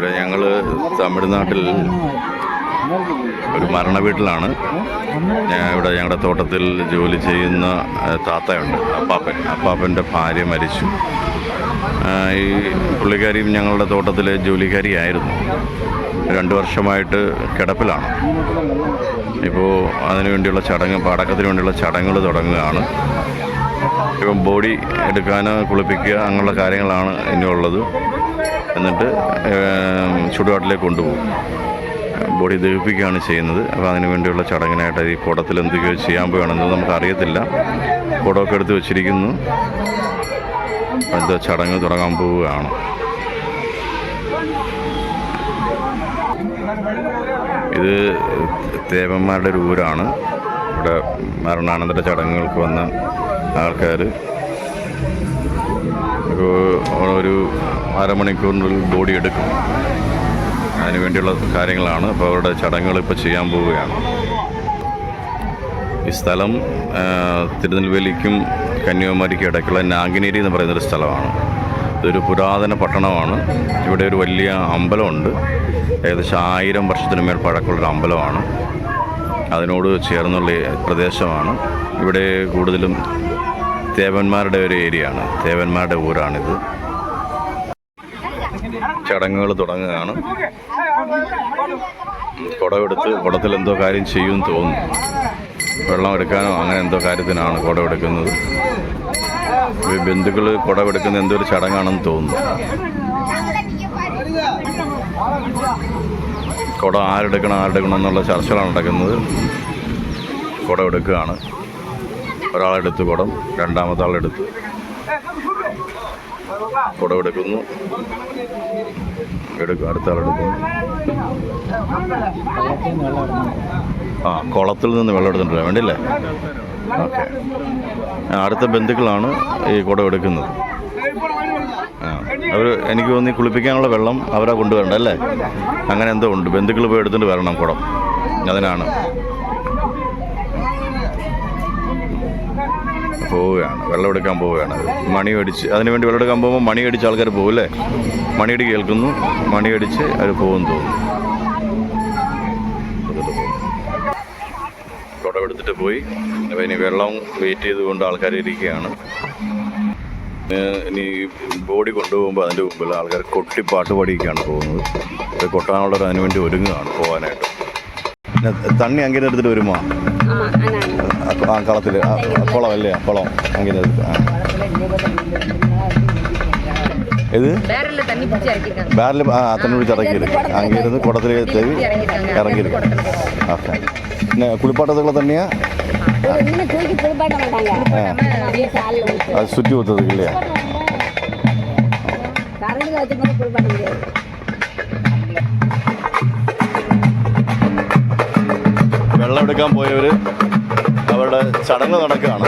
ഇവിടെ ഞങ്ങൾ തമിഴ്നാട്ടിൽ ഒരു മരണ വീട്ടിലാണ്. ഇവിടെ ഞങ്ങളുടെ തോട്ടത്തിൽ ജോലി ചെയ്യുന്ന താത്തയുണ്ട് അപ്പാപ്പൻ. അപ്പാപ്പന്റെ ഭാര്യ മരിച്ചു. ഈ പുള്ളിക്കാരിയും ഞങ്ങളുടെ തോട്ടത്തിലെ ജോലിക്കാരിയായിരുന്നു. രണ്ട് വർഷമായിട്ട് കിടപ്പിലാണ്. ഇപ്പോൾ അതിനുവേണ്ടിയുള്ള ചടങ്ങ് പടക്കത്തിന് വേണ്ടിയുള്ള ചടങ്ങുകൾ തുടങ്ങുകയാണ്. ഇപ്പം ബോഡി എടുക്കാൻ കുളിപ്പിക്കുക അങ്ങനെയുള്ള കാര്യങ്ങളാണ് ഇനിയുള്ളത്. എന്നിട്ട് ചുടുകാട്ടിലേക്ക് കൊണ്ടുപോകും. ബോഡി ദഹിപ്പിക്കുകയാണ് ചെയ്യുന്നത്. അപ്പോൾ അതിനു വേണ്ടിയുള്ള ചടങ്ങിനായിട്ട് ഈ കുടത്തിൽ എന്തൊക്കെയോ ചെയ്യാൻ പോവുകയാണെന്ന് നമുക്കറിയത്തില്ല. കുടമൊക്കെ എടുത്ത് വെച്ചിരിക്കുന്നു. എന്തോ ചടങ്ങ് തുടങ്ങാൻ പോവുകയാണ്. ഇത് ദേവന്മാരുടെ ഒരു ഊരാണ്. ഇവിടെ മരണാനന്തര ചടങ്ങുകൾക്ക് വന്ന ആൾക്കാർ ഒരു അരമണിക്കൂറിനുള്ളിൽ ബോഡി എടുക്കും. അതിന് വേണ്ടിയുള്ള കാര്യങ്ങളാണ് അപ്പോൾ അവരുടെ ചടങ്ങുകൾ ഇപ്പോൾ ചെയ്യാൻ പോവുകയാണ്. ഈ സ്ഥലം തിരുനെൽവേലിക്കും കന്യാകുമാരിക്കും ഇടയ്ക്കുള്ള നാഗിനേരി എന്ന് പറയുന്നൊരു സ്ഥലമാണ്. ഇതൊരു പുരാതന പട്ടണമാണ്. ഇവിടെ ഒരു വലിയ അമ്പലമുണ്ട്. ഏകദേശം ആയിരം വർഷത്തിന് മേൽ പഴക്കമുള്ളൊരു അമ്പലമാണ്. അതിനോട് ചേർന്നുള്ള പ്രദേശമാണ്. ഇവിടെ കൂടുതലും തേവന്മാരുടെ ഒരു ഏരിയയാണ് തേവന്മാരുടെ ഊരാണിത്. ചടങ്ങുകൾ തുടങ്ങുകയാണ്. കുടമെടുത്ത് കുടത്തിൽ എന്തോ കാര്യം ചെയ്യുമെന്ന് തോന്നുന്നു. വെള്ളം എടുക്കാനോ അങ്ങനെ എന്തോ കാര്യത്തിനാണ് കുടമെടുക്കുന്നത്. ബന്ധുക്കൾ കുടമെടുക്കുന്ന എന്തോ ഒരു ചടങ്ങാണെന്ന് തോന്നുന്നു. കുട ആരെടുക്കണം ആരെടുക്കണം എന്നുള്ള ചർച്ചകളാണ് നടക്കുന്നത്. കുടം എടുക്കുകയാണ് ഒരാളെടുത്ത് കുടം രണ്ടാമത്തെ ആളെടുത്ത്. കുടം എടുക്കുന്നു. എടുക്കും. അടുത്ത ആളെടുക്കുന്നു ആ കുളത്തിൽ നിന്ന് വെള്ളം എടുത്തിട്ടില്ല വേണ്ടില്ലേ ഓക്കെ. അടുത്ത ബന്ധുക്കളാണ് ഈ കുടം എടുക്കുന്നത്. അവർ എനിക്ക് തോന്നി കുളിപ്പിക്കാനുള്ള വെള്ളം അവരാ കൊണ്ടുവരണ്ടല്ലേ അങ്ങനെ എന്തോ ഉണ്ട്. ബന്ധുക്കൾ പോയി എടുത്തിട്ട് വരണം കുടം അതിനാണ്. പോവുകയാണ്. വെള്ളം എടുക്കാൻ പോവുകയാണ്. മണി അടിച്ച് അതിനുവേണ്ടി വെള്ളം എടുക്കാൻ പോകുമ്പോൾ മണി അടിച്ച് ആൾക്കാർ പോകും അല്ലേ? മണിയടി കേൾക്കുന്നു. മണി അടിച്ച് അവർ പോകും തോന്നുന്നു എടുത്തിട്ട് കുടം എടുത്തിട്ട് പോയി. ഇനി വെള്ളം വെയിറ്റ് ചെയ്തുകൊണ്ട് ആൾക്കാർ ഇരിക്കുകയാണ്. ഇനി ബോഡി കൊണ്ടുപോകുമ്പോൾ അതിന്റെ മുമ്പിൽ ആൾക്കാർ കൊട്ടി പാട്ട് പാടിയൊക്കെയാണ് പോകുന്നത്. അത് കൊട്ടാനുള്ളവർ അതിനു വേണ്ടി ഒരുങ്ങുകയാണ് പോകാനായിട്ട്. തണ്ണി അങ്ങനെ എടുത്തിട്ട് വരുമോ? ஆமா ஆனா ആ കളത്തിൽ ആ കുളം അല്ലേ കുളം അങ്ങനെ എടുത്ത് ആ ഇത് பேரல்ல தண்ணி பிடிச்சி இறக்கிருக்காங்க ബാരൽ ആ തണ്ണി പിടിച്ച് ഇറക്കിയെടുക്കും അങ്ങേരുന്ന് കുടത്തിൽ തേവി ഇറങ്ങിയിരിക്കും ഓക്കെ പിന്നെ കുളിപ്പാട്ടത്തുള്ള തന്നെയാ இன்னும் தூக்கி குளிப்பாட்ட மாட்டாங்க அப்படியே காலில் ஊற்றி അത് ചുറ്റി കുത്തത് இல்லையா கரண்டில் வச்சு மட்டும் குளிப்பாட்ட முடியாது വെള്ളം എടുക്കാൻ പോയവർ അവരുടെ ചടങ്ങ് നടക്കുകയാണ്.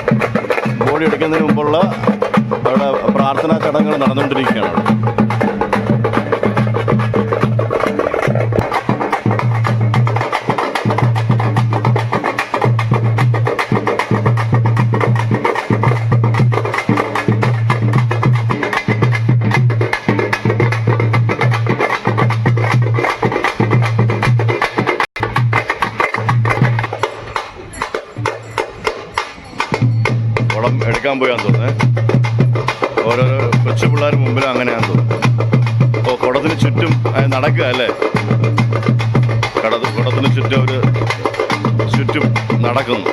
ബോഡി എടുക്കുന്നതിന് മുമ്പുള്ള അവിടെ പ്രാർത്ഥനാ ചടങ്ങുകൾ നടന്നുകൊണ്ടിരിക്കുകയാണ് കുളം പോയാന്ന് തോന്നുന്നത് ഓരോരോ കൊച്ചു പിള്ളേർ മുമ്പിൽ അങ്ങനെയാന്ന് തോന്നുന്നു. അപ്പോൾ കുടത്തിന് ചുറ്റും അത് നടക്കുക അല്ലേ? കട കുടത്തിന് ചുറ്റും അവർ ചുറ്റും നടക്കുന്നു.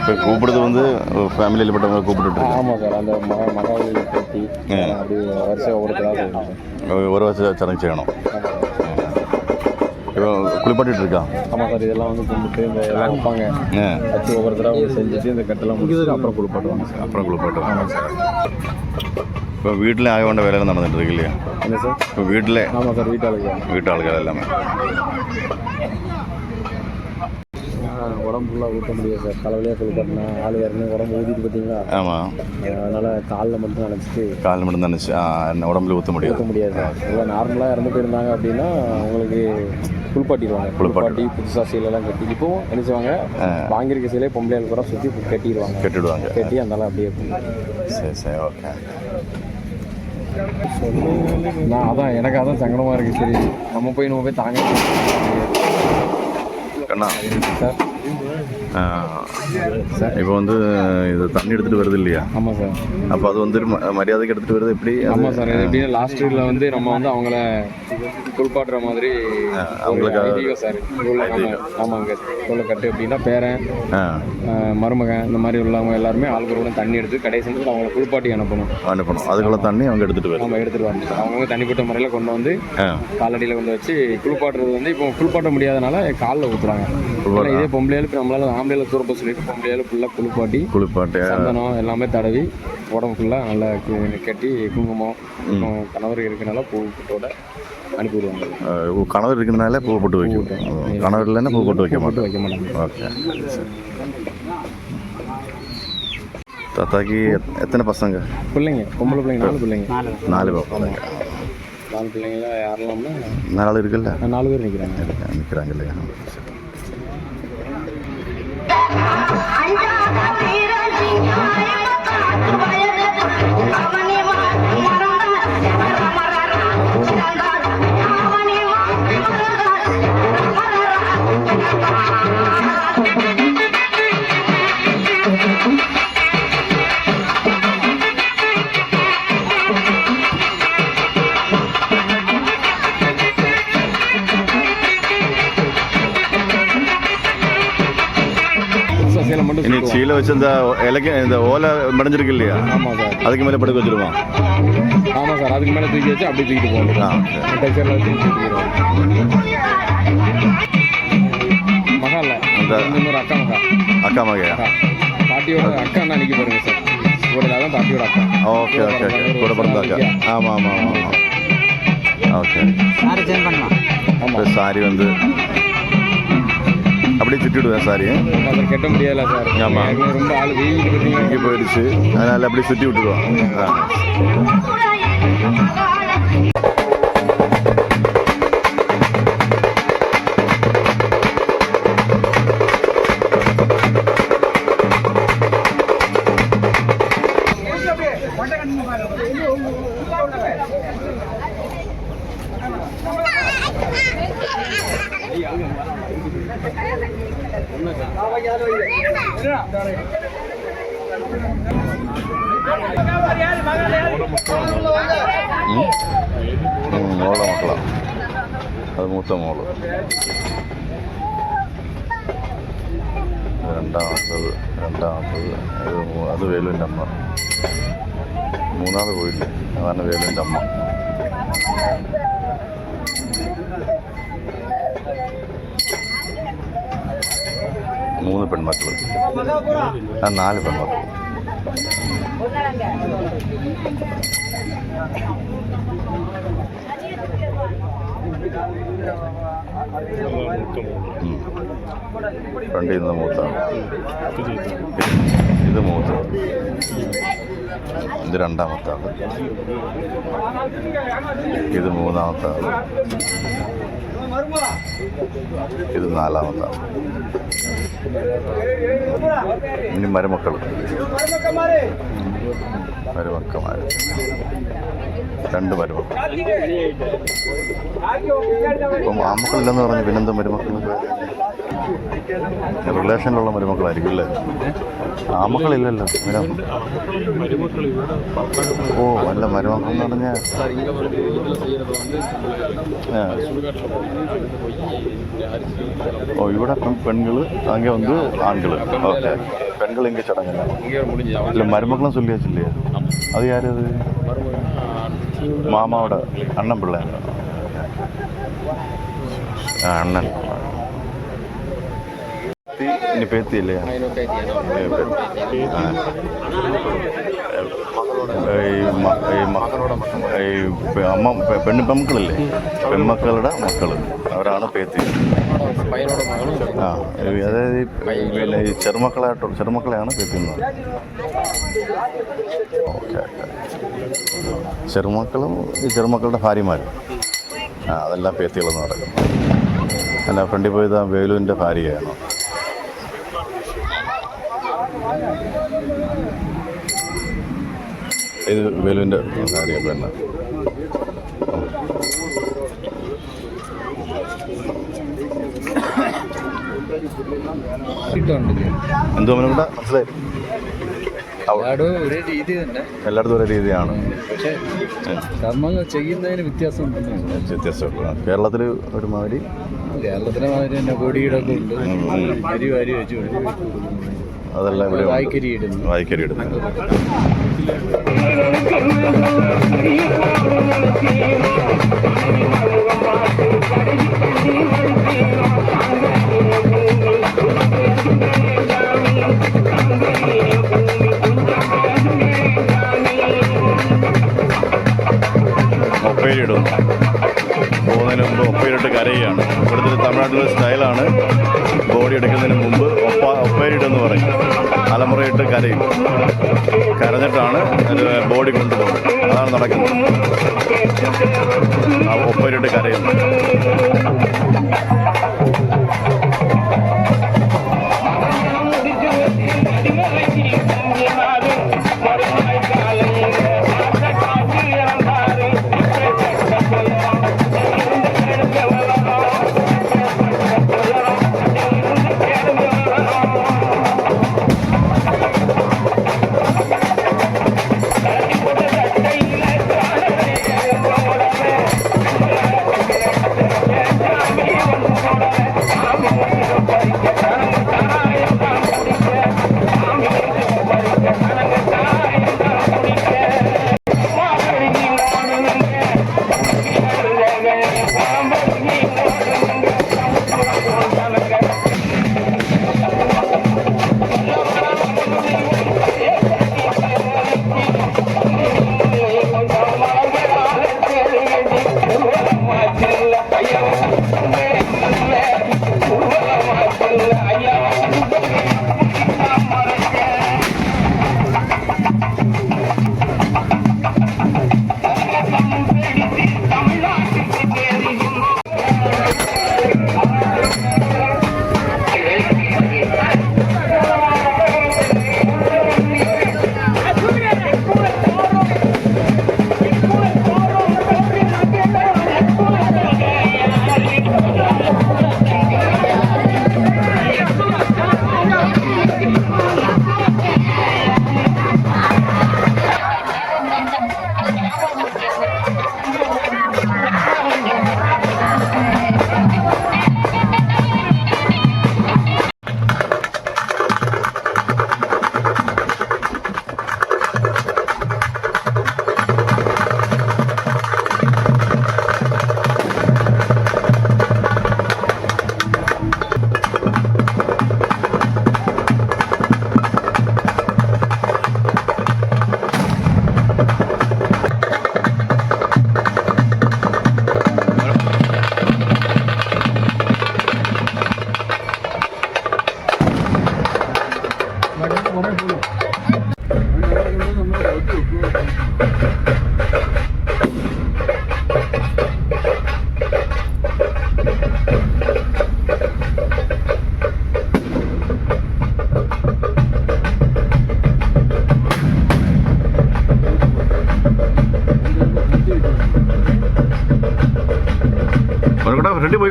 இப்போ கூப்பிடுறது வந்து ஃபேமிலியில் பட்டவங்க கூப்பிட்டு ஆமாம் சார் அந்த மகாவலி பற்றி அப்படியே வருஷம் ஒரு ஒரு வருஷம் சடங்கு செய்யணும். குளிப்பாட்டிட்டு இருக்கா? ஆமாம் சார் இதெல்லாம் வந்து கும்பிட்டு இந்த எல்லாம் வைப்பாங்க. வச்சு ஒவ்வொருத்தராக வந்து செஞ்சுட்டு இந்த கட்டெல்லாம் முடிச்சுட்டு அப்புறம் குளிப்பாட்டுவாங்க சார். அப்புறம் குளிப்பாட்டுவோம் இப்போ வீட்டில் ஆக வேண்ட வேலைகள் நடந்துட்டு இருக்கு இல்லையா? என்ன சார்? இப்போ வீட்டில்? ஆமாம் சார் வீட்டாளுக்கு. வீட்டு ஆளுகள் எல்லாமே உடம்பு ஃபுல்லாக ஊற்ற முடியாது சார். தலைவலியாக குளிப்பாட்டினா ஆள் ஏற்கனவே உடம்பு ஊதிட்டு பார்த்தீங்களா? ஆமாம் அதனால் காலில் மட்டும் நினச்சிட்டு கால் மட்டும் நினச்சி உடம்புல ஊற்ற ஊற்ற முடியாது முடியாது சார். இல்லை நார்மலாக இறந்து போயிருந்தாங்க அப்படின்னா உங்களுக்கு குளிப்பாட்டிடுவாங்க. குளிப்பாட்டி புதுசாக சீலெல்லாம் கட்டி இப்போ என்ன செய்வாங்க? வாங்கியிருக்க சீலை பொம்பளையால் கூட சுற்றி கட்டிடுவாங்க. கட்டிடுவாங்க. கட்டி அந்தால அப்படியே. சரி சரி ஓகே. நான் அதான் எனக்கு அதான் சங்கடமாக இருக்குது சரி. நம்ம போய் நம்ம போய் தாங்க கண்ணா. சார். இப்போ வந்து இது தண்ணி எடுத்துகிட்டு வருது இல்லையா? ஆமாம் சார். அப்போ அது வந்து மரியாதைக்கு எடுத்துகிட்டு வருது எப்படி? ஆமாம் சார். எப்படின்னா லாஸ்ட் இயரில் வந்து நம்ம வந்து அவங்கள குளிப்பாட்டுற மாதிரி அவங்களுக்கு சார். ஆமாங்க. உள்ள கட்டு அப்படின்னா பேரன் மருமகன் இந்த மாதிரி உள்ளவங்க எல்லாருமே ஆளுகளோட தண்ணி எடுத்து கடைசி அவங்கள குளிப்பாட்டி அனுப்பணும். அனுப்பணும். அதுக்குள்ள தண்ணி அவங்க எடுத்துகிட்டு வருது. நம்ம எடுத்துட்டு வரணும். அவங்கவுங்க தனிப்பட்ட முறையில் கொண்டு வந்து காலடியில் கொண்டு வச்சு குளிப்பாட்டுறது வந்து இப்போ குளிப்பாட்ட முடியாதனால காலில் ஊற்றுறாங்க இதே பொம்பளையால் இப்போ நம்மளால ஆம்பளையால் தூரப்ப சொல்லிட்டு பொம்பளையால் ஃபுல்லாக குளிப்பாட்டி குளிப்பாட்டு சந்தனம் எல்லாமே தடவி உடம்பு ஃபுல்லாக நல்லா கட்டி குங்குமம் கணவர் இருக்கனால பூ பூட்டோட அனுப்பி விடுவாங்க. ஆ, கணவர் இருக்கிறதுனால பூ போட்டு வைக்கும் கணவர் இல்லைன்னா பூ போட்டு வைக்க மாட்டோம் வைக்க மாட்டாங்க. ஓகே தாத்தாக்கு எத்- எத்தனை பசங்க? பிள்ளைங்க பொம்பளை பிள்ளைங்க நாலு பிள்ளைங்க. நாலு. பசங்க நாலு பிள்ளைங்கள யாரெல்லாம்னா நாலு இருக்குல்ல? நாலு பேர் நிற்கிறாங்க நிற்கிறாங்க இல்லையா? அஞ்சாத வீரசிங்காய காத்து வச்சு இந்த இலைக்கு இந்த ஓலை மடிஞ்சிருக்கு இல்லையா? ஆமாம் சார். அதுக்கு மேலே படுக்க வச்சிருவோம். ஆமாம் சார். அதுக்கு மேலே தூக்கி வச்சு அப்படியே தூக்கிட்டு போகணும் ஆ சரி. டெக்ஸ்டைலில் வச்சு தூக்கிடுவோம் மகா இல்லை. அந்த- இன்னொரு அக்கா மகா. அக்கா மகையா பாட்டியோட அக்கா தான் அன்னைக்கு பாருங்க சார். கூட தான் பாட்டியோட அக்கா. ஓகே ஓகே ஓகே கூட பிறந்த அக்கா. ஆமாம் ஆமாம் ஆமாம் ஆமாம் ஓகே. சாரி சேஞ்ச் பண்ணலாம் இப்போ சாரி வந்து அப்படியே சுட்டிவிடுவேன் சாரி ஆமாம் சார் கட்ட முடியாதுல்ல சார். ஆமா. ஏற்கனவே ரொம்ப ஆள் வெயில் போயிடுச்சு. அதனால் அப்படியே சுற்றி விட்டுருவோம் രണ്ടാമത്തത് രണ്ടാമത്തത് ഇത് അത് വേലുവിന്റെ അമ്മ. മൂന്നാമത് പോയില്ലേ? അതാണ് വേലുവിന്റെ അമ്മ. മൂന്ന് പെൺമക്കൾ ആ നാല് പെൺമക്കൾ. ഫ്രണ്ടിൽ നിന്ന് മൂത്താണ് ഇത് മൂത്ത്. ഇത് രണ്ടാമത്തെ ആൾ. ഇത് മൂന്നാമത്തെ ആൾ. ഇത് നാലാമത്തെ ആൾ. ഇനി മരുമക്കൾ മരുമക്കന്മാർ രണ്ട് മരുമക്കൾ ഇപ്പം ആമക്കളില്ലെന്ന് പറഞ്ഞ് പിന്നെന്താ മരുമക്കൾ റിലേഷനിലുള്ള മരുമക്കളായിരിക്കും അല്ലേ? ആമക്കളില്ലല്ലോ പിന്നെ ഓ അല്ല മരുമക്കൾ എന്ന് പറഞ്ഞാൽ ഓ ഇവിടെ പെൺകൾ അങ്ങനെ വന്ന് ആണുകൾ ഓക്കെ. പെൺകൾ ഇങ്ങനെ ചടങ്ങില്ല മരുമക്കളും ചൊല്ലിയാച്ചില്ലേ അത് ആരത്? മാമാവിടെ അണ്ണൻ പിള്ളേർ ആ അണ്ണൻ. ഇനി പേത്തിയില്ലേ ഈ ഈ അമ്മ പെണ്ണു പെൺമക്കളില്ലേ? പെൺമക്കളുടെ മക്കൾ അവരാണ് പേത്തി. ആ അതായത് പിന്നെ ഈ ചെറുമക്കളായിട്ട് ചെറുമക്കളെയാണ് പേത്തിന്ന് ഓക്കെ ചെറുമക്കളും ഈ ചെറുമക്കളുടെ ഭാര്യമാരും. ആ അതെല്ലാം പേത്തികളെന്ന് പറയും എന്റെ ഫ്രണ്ടിൽ പോയത് ആ വേലുവിന്റെ ഭാര്യയാണ്. ഇത് വേലുവിന്റെ ഭാര്യ പെണ്ണ് എന്തോ കൂടെ മനസ്സിലായി? എല്ലായിടത്തും ഒരേ രീതിയാണ്. കർമ്മങ്ങൾ ചെയ്യുന്നതിന് വ്യത്യാസം. വ്യത്യാസമുള്ള കേരളത്തിൽ ഒരുമാതിരി കേരളത്തിലെ മാതിരി തന്നെ കൊടിയിടൊക്കെ ഉണ്ട്. അരി വാരി വെച്ച്. അതെല്ലാം ഇവിടെ. ഇടുന്നു വായിക്കരി ഇടുന്നു പോകുന്നതിന് മുമ്പ് ഒപ്പയിലിട്ട് കരയുകയാണ്. ഇവിടുത്തെ തമിഴ്നാട്ടിലെ സ്റ്റൈലാണ് ബോഡി എടുക്കുന്നതിന് മുമ്പ് എന്ന് പറയും. തലമുറയിട്ട് കരയും. കരഞ്ഞിട്ടാണ് ബോഡി കൊണ്ടുപോകുന്നത്. അതാണ് നടക്കുന്നത്. ആ കരയുന്നത് കരയുന്നു.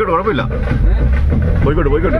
പോയിക്കോട്ടെ കുഴപ്പമില്ല പോയിക്കോട്ടെ പോയിക്കോട്ടെ